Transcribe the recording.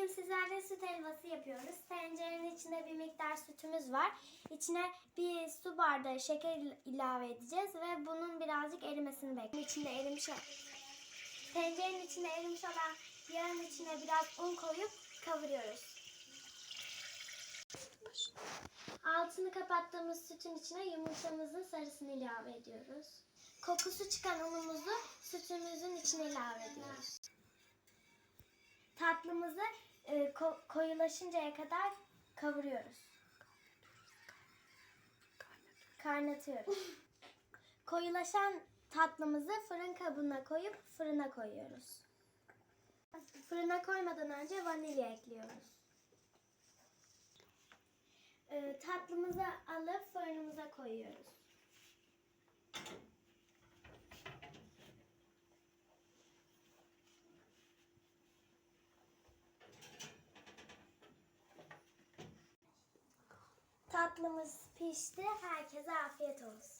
Bugün sizlerle süt helvası yapıyoruz. Tencerenin içinde bir miktar sütümüz var. İçine bir su bardağı şeker il- ilave edeceğiz ve bunun birazcık erimesini bekliyoruz. İçinde erimiş Tencerenin içinde erimiş olan yağın içine biraz un koyup kavuruyoruz. Altını kapattığımız sütün içine yumurtamızın sarısını ilave ediyoruz. Kokusu çıkan unumuzu sütümüzün içine ilave ediyoruz. Tatlımızı e, ko- koyulaşıncaya kadar kavuruyoruz. Kaynatıyoruz. Koyulaşan tatlımızı fırın kabına koyup fırına koyuyoruz. Fırına koymadan önce vanilya ekliyoruz. E, tatlımızı alıp fırınımıza koyuyoruz. Tatlımız pişti. Herkese afiyet olsun.